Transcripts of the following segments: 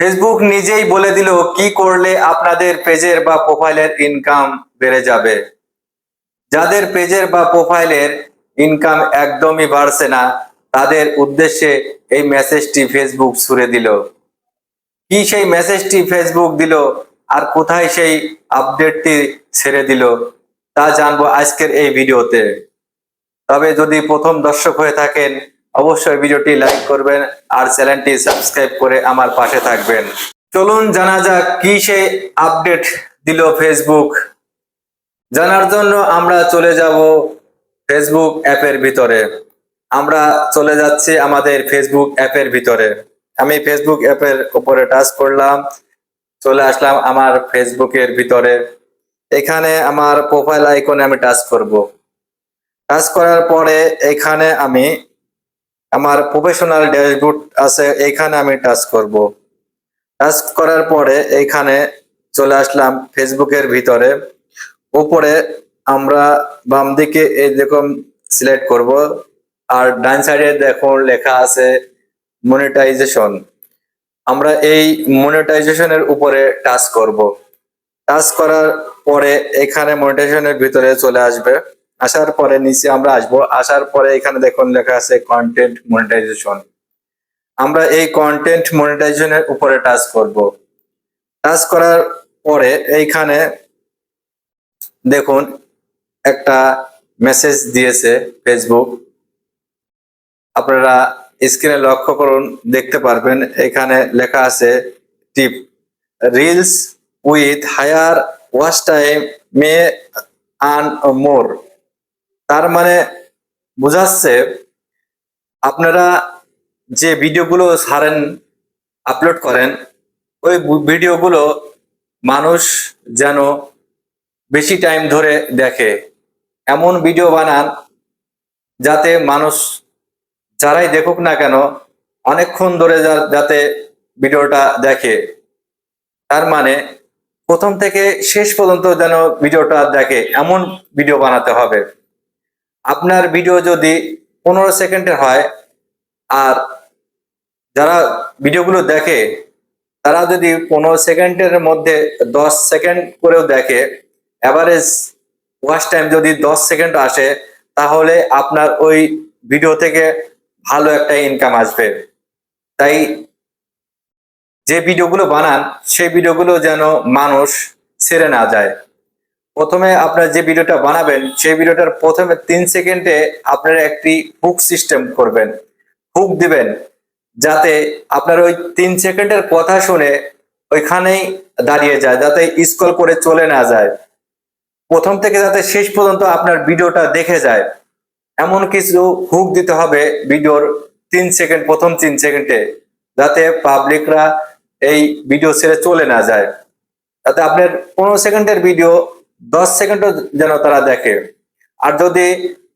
Facebook নিজেই বলে দিল, কি করলে আপনাদের পেজের বা প্রোফাইলের ইনকাম বেড়ে যাবে? যাদের পেজের বা প্রোফাইলের ইনকাম একদমই বাড়ছে না, তাদের উদ্দেশ্যে এই মেসেজটি ফেসবুক ছুড়ে দিল। কি সেই মেসেজটি ফেসবুক দিল আর কোথায় সেই আপডেটটি ছেড়ে দিল, তা জানব আজকের এই ভিডিওতে। তবে যদি প্রথম দর্শক হয়ে থাকেন অবশ্যই ভিডিওটি লাইক করবেন আর চ্যানেলটি সাবস্ক্রাইব করে আমার পাশে থাকবেন। চলুন জানা যাক কি সেই আপডেট দিল ফেসবুক জানার জন্য আমরা চলে যাব ফেসবুক অ্যাপের ভিতরে। আমরা চলে যাচ্ছি আমাদের ফেসবুক অ্যাপের ভিতরে। আমি ফেসবুক অ্যাপের উপরে টাচ করলাম, চলে আসলাম আমার ফেসবুকের ভিতরে। এখানে আমার প্রোফাইল আইকনে আমি টাচ করব। টাচ করার পরে এখানে আমি আমার প্রফেশনাল ড্যাশবোর্ড আছে এখানে আমি টাচ করব। টাচ করার পরে এখানে চলে আসলাম ফেসবুকের ভিতরে। উপরে আমরা বাম দিকে এই দেখুন সিলেক্ট করব। আর ডান সাইডে দেখুন লেখা আছে মনিটাইজেশন আমরা এই মনিটাইজেশনের উপরে টাচ করব। টাচ করার পরে এখানে মনিটাইজেশনের ভিতরে চলে আসবে। আসার পরে নিচে আমরা আসব। আসার পরে এখানে দেখুন লেখা আছে কন্টেন্ট মনিটাইজেশন আমরা এই কন্টেন্ট মনিটাইজেশনের উপরে টাচ করব। টাচ করার পরে এইখানে দেখুন একটা মেসেজ দিয়েছে ফেসবুক আপনারা স্ক্রিনে লক্ষ্য করুন, দেখতে পারবেন, এখানে লেখা আছে tip reels with higher watch time may earn more তার মানে বোঝাচ্ছে আপনারা যে ভিডিওগুলো ছাড়েন আপলোড করেন, ওই ভিডিওগুলো মানুষ যেন বেশি টাইম ধরে দেখে। এমন ভিডিও বানান যাতে মানুষ যারাই দেখুক না কেন অনেকক্ষণ ধরে যাতে ভিডিওটা দেখে। তার মানে প্রথম থেকে শেষ পর্যন্ত যেন ভিডিওটা দেখে, এমন ভিডিও বানাতে হবে। আপনার ভিডিও যদি পনেরো সেকেন্ডের হয়, আর যারা ভিডিওগুলো দেখে, তারা যদি পনেরো সেকেন্ডের মধ্যে দশ সেকেন্ড করেও দেখে অ্যাভারেজ ওয়াচ টাইম যদি দশ সেকেন্ড আসে, তাহলে আপনার ওই ভিডিও থেকে ভালো একটা ইনকাম আসবে। তাই যে ভিডিওগুলো বানান, সেই ভিডিওগুলো যেন মানুষ ছেড়ে না যায়। প্রথমে আপনার যে ভিডিওটা বানাবেন, সেই ভিডিওটার প্রথমে তিন সেকেন্ডে আপনারা একটি হুক সিস্টেম করবেন। হুক দিবেন, যাতে আপনার ওই তিন সেকেন্ডের কথা শুনে ওইখানেই দাঁড়িয়ে যায়, যাতে স্কল করে চলে না যায়। প্রথম থেকে যাতে শেষ পর্যন্ত আপনার ভিডিওটা দেখে যায়। এমন কিছু হুক দিতে হবে ভিডিওর তিন সেকেন্ড, প্রথম তিন সেকেন্ডে, যাতে পাবলিকরা এই ভিডিও ছেড়ে চলে না যায়। যাতে আপনার পনেরো সেকেন্ডের ভিডিও দশ সেকেন্ডও যেন তারা দেখে। আর যদি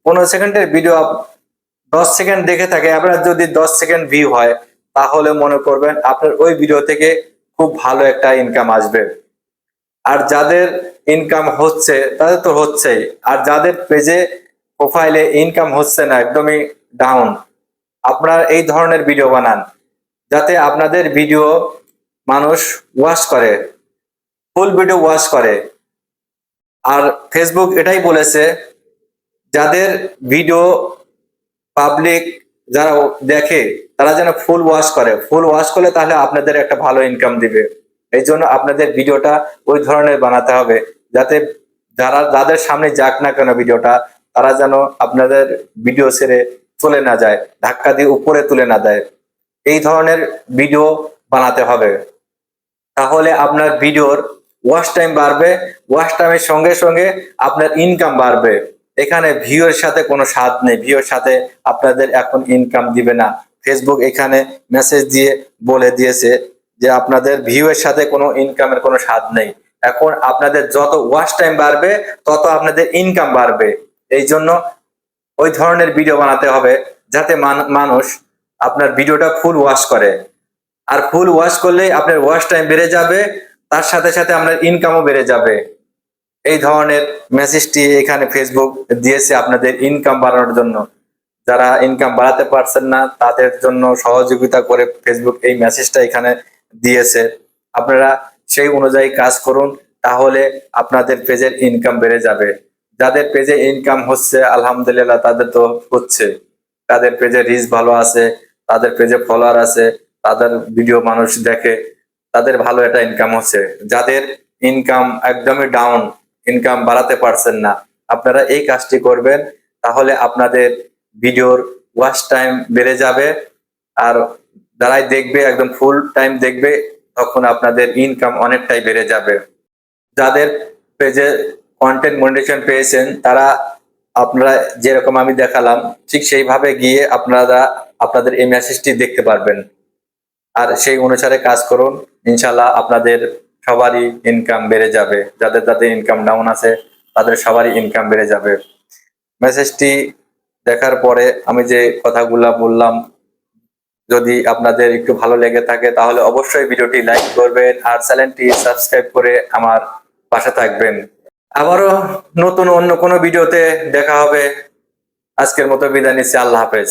পনেরো সেকেন্ডের ভিডিও দশ সেকেন্ড দেখে থাকে, আপনার যদি দশ সেকেন্ড ভিউ হয়, তাহলে মনে করবেন আপনার ওই ভিডিও থেকে খুব ভালো একটা ইনকাম আসবে। আর যাদের ইনকাম হচ্ছে, তাদের তো হচ্ছেই। আর যাদের পেজে প্রোফাইলে ইনকাম হচ্ছে না, একদমই ডাউন আপনার এই ধরনের ভিডিও বানান, যাতে আপনাদের ভিডিও মানুষ ওয়াশ করে ফুল ভিডিও ওয়াশ করে। আর ফেসবুক এটাই বলেছে, যাদের ভিডিও পাবলিক যারা দেখে, তারা যেন ফুল ওয়াশ করে। ফুল ওয়াশ করলে তাহলে আপনাদের একটা ভালো ইনকাম দিবে। এই জন্য আপনাদের ভিডিওটা ওই ধরনের বানাতে হবে, যাতে যারা, যাদের সামনে যাক না কেন ভিডিওটা তারা যেন আপনাদের ভিডিও ছেড়ে চলে না যায়, ধাক্কা দিয়ে উপরে তুলে না দেয়। এই ধরনের ভিডিও বানাতে হবে। তাহলে আপনার ভিডিওর ওয়াচ টাইম বাড়বে ওয়াচ টাইমের সঙ্গে সঙ্গে আপনার ইনকাম বাড়বে। এখানে ভিউয়ের সাথে কোনো স্বাদ নেই ভিউয়ের সাথে আপনাদের এখন ইনকাম দিবে না। ফেসবুক এখানে মেসেজ দিয়ে বলে দিয়েছে যে আপনাদের ভিউয়ের সাথে কোনো ইনকামের কোনো স্বাদ নেই। এখন আপনাদের যত ওয়াচ টাইম বাড়বে, তত আপনাদের ইনকাম বাড়বে। এই জন্য ওই ধরনের ভিডিও বানাতে হবে যাতে মান- মানুষ আপনার ভিডিওটা ফুল ওয়াশ করে। আর ফুল ওয়াশ করলে আপনার ওয়াশ টাইম বেড়ে যাবে তার সাথে সাথে আপনার ইনকামও বেড়ে যাবে। এই ধরনের মেসেজটি এখানে ফেসবুক দিয়েছে আপনাদের ইনকাম বাড়ানোর জন্য। যারা ইনকাম বাড়াতে পারছেন না, তাদের জন্য সহযোগিতা করে ফেসবুক এই মেসেজটা এখানে দিয়েছে। আপনারা সেই অনুযায়ী কাজ করুন, তাহলে আপনাদের পেজের ইনকাম বেড়ে যাবে। যাদের পেজে ইনকাম হচ্ছে, আলহামদুলিল্লাহ তাদের তো হচ্ছে। তাদের পেজে রিচ ভালো আছে, তাদের পেজে ফলোয়ার আছে, তাদের ভিডিও মানুষ দেখে তাদের ভালো একটা ইনকাম হচ্ছে। যাদের ইনকাম একদমই ডাউন ইনকাম বাড়াতে পারছেন না, আপনারা এই কাজটি করবেন, তাহলে আপনাদের ভিডিওর ওয়াচ টাইম বেড়ে যাবে। আর যারাই দেখবে, একদম ফুল টাইম দেখবে, তখন আপনাদের ইনকাম অনেকটাই বেড়ে যাবে। যাদের পেজে কন্টেন্ট মনিটেশন পেয়েছেন, তারা আপনারা যেরকম আমি দেখালাম, ঠিক সেইভাবে গিয়ে আপনারা, আপনাদের এই মেসেজটি দেখতে পারবেন। আর সেই অনুসারে কাজ করুন। ইনশাল্লাহ আপনাদের সবারই ইনকাম বেড়ে যাবে। যাদের যাদের ইনকাম ডাউন আছে, তাদের সবারই ইনকাম বেড়ে যাবে। মেসেজটি দেখার পরে আমি যে কথাগুলা বললাম, যদি আপনাদের একটু ভালো লেগে থাকে, তাহলে অবশ্যই ভিডিওটি লাইক করবেন আর চ্যানেলটি সাবস্ক্রাইব করে আমার পাশে থাকবেন। আবারও নতুন অন্য কোনো ভিডিওতে দেখা হবে। আজকের মতো বিদায় নিচ্ছি, আল্লাহ হাফেজ।